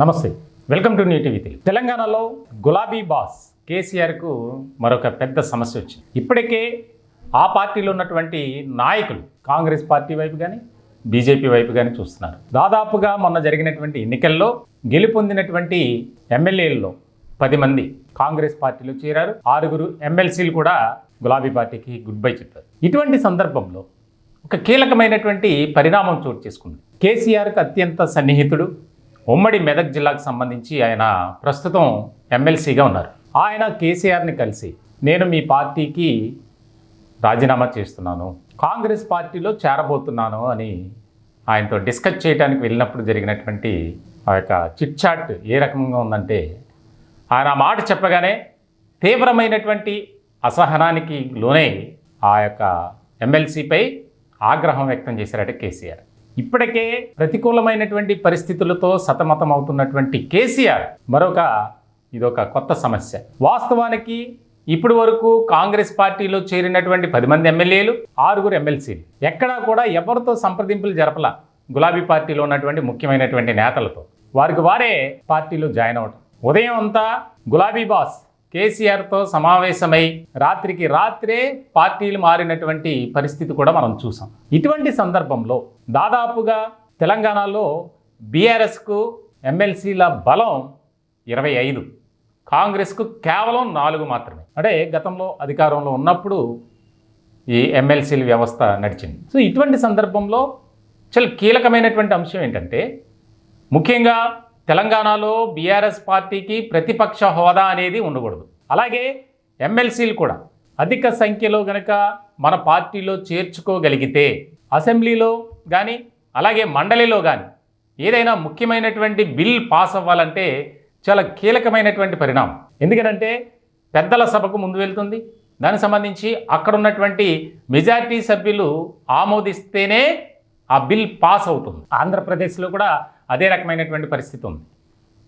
నమస్తే. Welcome to New TV Telugu. తెలంగాణలో గులాబీ బాస్ కేసీఆర్కు మరొక పెద్ద సమస్య వచ్చింది. ఇప్పటికే ఆ పార్టీలో ఉన్నటువంటి నాయకులు కాంగ్రెస్ పార్టీ వైపు కానీ బీజేపీ వైపు కానీ చూస్తున్నారు. దాదాపుగా మొన్న జరిగినటువంటి ఎన్నికల్లో గెలుపొందినటువంటి ఎమ్మెల్యేల్లో పది మంది కాంగ్రెస్ పార్టీలో చేరారు. ఆరుగురు ఎమ్మెల్సీలు కూడా గులాబీ పార్టీకి గుడ్ బై చెప్పారు. ఇటువంటి సందర్భంలో ఒక కీలకమైనటువంటి పరిణామం చోటు చేసుకుంది. కేసీఆర్కు అత్యంత సన్నిహితుడు ఉమ్మడి మెదక్ జిల్లాకు సంబంధించి ఆయన ప్రస్తుతం ఎమ్మెల్సీగా ఉన్నారు. ఆయన కేసీఆర్ని కలిసి నేను మీ పార్టీకి రాజీనామా చేస్తున్నాను. కాంగ్రెస్ పార్టీలో చేరబోతున్నాను అని ఆయనతో డిస్కస్ చేయడానికి వెళ్ళినప్పుడు జరిగినటువంటి ఆ యొక్క చిట్ చాట్ ఏ రకంగా ఉందంటే ఆయన ఆ మాట చెప్పగానే తీవ్రమైనటువంటి అసహనానికి లోనే ఆ యొక్క ఎమ్మెల్సీపై ఆగ్రహం వ్యక్తం చేశారట కేసీఆర్. ఇప్పటికే ప్రతికూలమైనటువంటి పరిస్థితులతో సతమతం అవుతున్నటువంటి కేసీఆర్ మరొక ఇదొక కొత్త సమస్య. వాస్తవానికి ఇప్పటి వరకు కాంగ్రెస్ పార్టీలో చేరినటువంటి పది మంది ఎమ్మెల్యేలు ఆరుగురు ఎమ్మెల్సీలు. ఎక్కడా కూడా ఎవరితో సంప్రదింపులు జరపల గులాబీ పార్టీలో ఉన్నటువంటి ముఖ్యమైనటువంటి నేతలతో. వారికి వారే పార్టీలో జాయిన్ అవటం ఉదయం అంతా గులాబీ బాస్ కేసీఆర్తో సమావేశమై రాత్రికి రాత్రే పార్టీలు మారినటువంటి పరిస్థితి కూడా మనం చూసాం. ఇటువంటి సందర్భంలో దాదాపుగా తెలంగాణలో బీఆర్ఎస్కు ఎమ్మెల్సీల బలం ఇరవై ఐదు. కాంగ్రెస్కు కేవలం నాలుగు మాత్రమే. అంటే గతంలో అధికారంలో ఉన్నప్పుడు ఈ ఎమ్మెల్సీల వ్యవస్థ నడిచింది. సో ఇటువంటి సందర్భంలో చాలా కీలకమైనటువంటి అంశం ఏంటంటే ముఖ్యంగా తెలంగాణలో బీఆర్ఎస్ పార్టీకి ప్రతిపక్ష హోదా అనేది ఉండకూడదు. అలాగే ఎమ్మెల్సీలు కూడా అధిక సంఖ్యలో గనక మన పార్టీలో చేర్చుకోగలిగితే అసెంబ్లీలో కానీ అలాగే మండలిలో కానీ ఏదైనా ముఖ్యమైనటువంటి బిల్ పాస్ అవ్వాలంటే చాలా కీలకమైనటువంటి పరిణామం. ఎందుకంటే పెద్దల సభకు ముందు వెళ్తుంది. దానికి సంబంధించి అక్కడ ఉన్నటువంటి మెజార్టీ సభ్యులు ఆమోదిస్తేనే ఆ బిల్ పాస్ అవుతుంది. ఆంధ్రప్రదేశ్లో కూడా అదే రకమైనటువంటి పరిస్థితి ఉంది.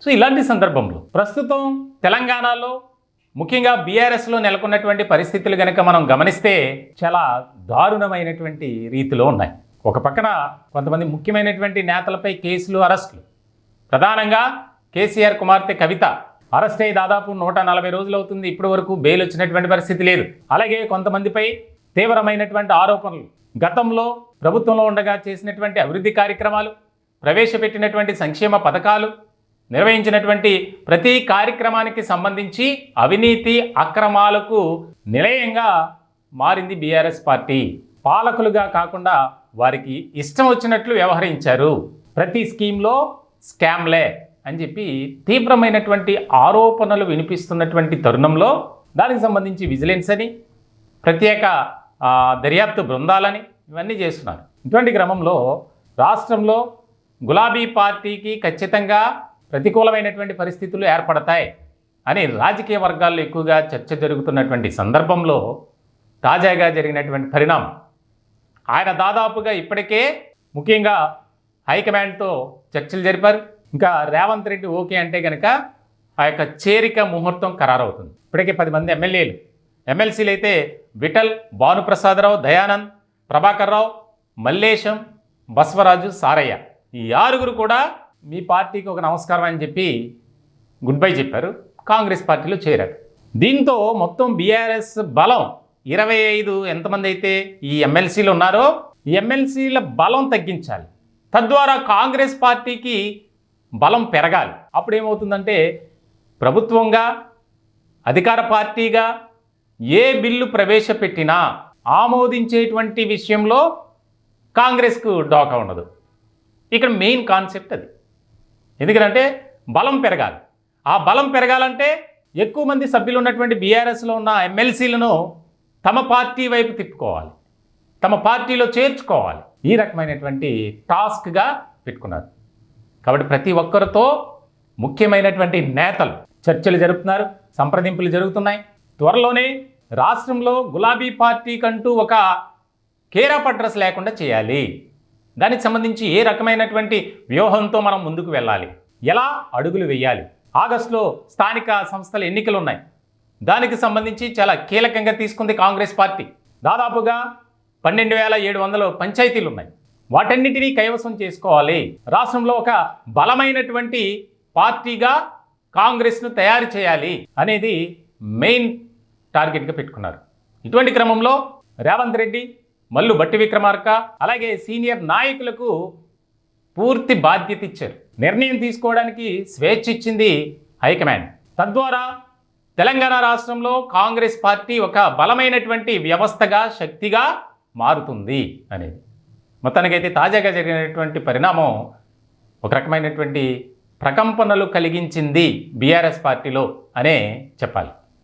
సో ఇలాంటి సందర్భంలో ప్రస్తుతం తెలంగాణలో ముఖ్యంగా బీఆర్ఎస్లో నెలకొన్నటువంటి పరిస్థితులు కనుక మనం గమనిస్తే చాలా దారుణమైనటువంటి రీతిలో ఉన్నాయి. ఒక పక్కన కొంతమంది ముఖ్యమైనటువంటి నేతలపై కేసులు అరెస్టులు. ప్రధానంగా కేసీఆర్ కుమార్తె కవిత అరెస్ట్ అయ్యి దాదాపు నూట నలభై రోజులు అవుతుంది. ఇప్పటి వరకు బెయిల్ వచ్చినటువంటి పరిస్థితి లేదు. అలాగే కొంతమందిపై తీవ్రమైనటువంటి ఆరోపణలు. గతంలో ప్రభుత్వంలో ఉండగా చేసినటువంటి అభివృద్ధి కార్యక్రమాలు ప్రవేశపెట్టినటువంటి సంక్షేమ పథకాలు నిర్వహించినటువంటి ప్రతి కార్యక్రమానికి సంబంధించి అవినీతి అక్రమాలకు నిలయంగా మారింది బీఆర్ఎస్ పార్టీ. పాలకులుగా కాకుండా వారికి ఇష్టం వచ్చినట్లు వ్యవహరించారు. ప్రతి స్కీమ్లో స్కామ్లే అని చెప్పి తీవ్రమైనటువంటి ఆరోపణలు వినిపిస్తున్నటువంటి తరుణంలో దానికి సంబంధించి విజిలెన్స్ అని ప్రత్యేక దర్యాప్తు బృందాలని ఇవన్నీ చేస్తున్నారు. ఇటువంటి క్రమంలో రాష్ట్రంలో గులాబీ పార్టీకి ఖచ్చితంగా ప్రతికూలమైనటువంటి పరిస్థితులు ఏర్పడతాయి అని రాజకీయ వర్గాల్లో ఎక్కువగా చర్చ జరుగుతున్నటువంటి సందర్భంలో తాజాగా జరిగినటువంటి పరిణామం. ఆయన దాదాపుగా ఇప్పటికే ముఖ్యంగా హైకమాండ్తో చర్చలు జరిపారు. ఇంకా రేవంత్ రెడ్డి ఓకే అంటే కనుక ఆ యొక్క చేరిక ముహూర్తం ఖరారవుతుంది. ఇప్పటికే పది మంది ఎమ్మెల్యేలు. ఎమ్మెల్సీలు అయితే విఠల్ భానుప్రసాదరావు దయానంద్ ప్రభాకర్ రావు మల్లేశం బస్వరాజు సారయ్య. ఈ ఆరుగురు కూడా మీ పార్టీకి ఒక నమస్కారం అని చెప్పి గుడ్ బై చెప్పారు. కాంగ్రెస్ పార్టీలో చేరారు. దీంతో మొత్తం బీఆర్ఎస్ బలం ఇరవై ఐదు ఎంతమంది అయితే ఈ ఎమ్మెల్సీలు ఉన్నారో ఎమ్మెల్సీల బలం తగ్గించాలి. తద్వారా కాంగ్రెస్ పార్టీకి బలం పెరగాలి. అప్పుడు ఏమవుతుందంటే ప్రభుత్వంగా అధికార పార్టీగా ఏ బిల్లు ప్రవేశపెట్టినా ఆమోదించేటువంటి విషయంలో కాంగ్రెస్కు డోకా ఉండదు. ఇక్కడ మెయిన్ కాన్సెప్ట్ అది. ఎందుకంటే బలం పెరగాలి. ఆ బలం పెరగాలంటే ఎక్కువ మంది సభ్యులు ఉన్నటువంటి బీఆర్ఎస్లో ఉన్న ఎమ్మెల్సీలను తమ పార్టీ వైపు తిప్పుకోవాలి. తమ పార్టీలో చేర్చుకోవాలి. ఈ రకమైనటువంటి టాస్క్గా పెట్టుకున్నారు. కాబట్టి ప్రతి ఒక్కరితో ముఖ్యమైనటువంటి నేతలు చర్చలు జరుపుతున్నారు సంప్రదింపులు జరుగుతున్నాయి. త్వరలోనే రాష్ట్రంలో గులాబీ పార్టీ కంటూ ఒక కేరాపడ్రస్ లేకుండా చేయాలి. దానికి సంబంధించి ఏ రకమైనటువంటి వ్యూహంతో మనం ముందుకు వెళ్ళాలి? ఎలా అడుగులు వేయాలి? ఆగస్టులో స్థానిక సంస్థల ఎన్నికలు ఉన్నాయి దానికి సంబంధించి చాలా కీలకంగా తీసుకుంది కాంగ్రెస్ పార్టీ. దాదాపుగా పన్నెండు వేల ఏడు వందల పంచాయతీలు ఉన్నాయి వాటన్నిటినీ కైవసం చేసుకోవాలి. రాష్ట్రంలో ఒక బలమైనటువంటి పార్టీగా కాంగ్రెస్ను తయారు చేయాలి అనేది మెయిన్ టార్గెట్గా పెట్టుకున్నారు. ఇటువంటి క్రమంలో రేవంత్ రెడ్డి మల్లు బట్టి విక్రమార్క అలాగే సీనియర్ నాయకులకు పూర్తి బాధ్యత ఇచ్చారు. నిర్ణయం తీసుకోవడానికి స్వేచ్ఛ ఇచ్చింది హైకమాండ్. తద్వారా తెలంగాణ రాష్ట్రంలో కాంగ్రెస్ పార్టీ ఒక బలమైనటువంటి వ్యవస్థగా శక్తిగా మారుతుంది అనేది. మొత్తానికైతే తాజాగా జరిగినటువంటి పరిణామం ఒక రకమైనటువంటి ప్రకంపనలు కలిగించింది బీఆర్ఎస్ పార్టీలో అనే చెప్పాలి.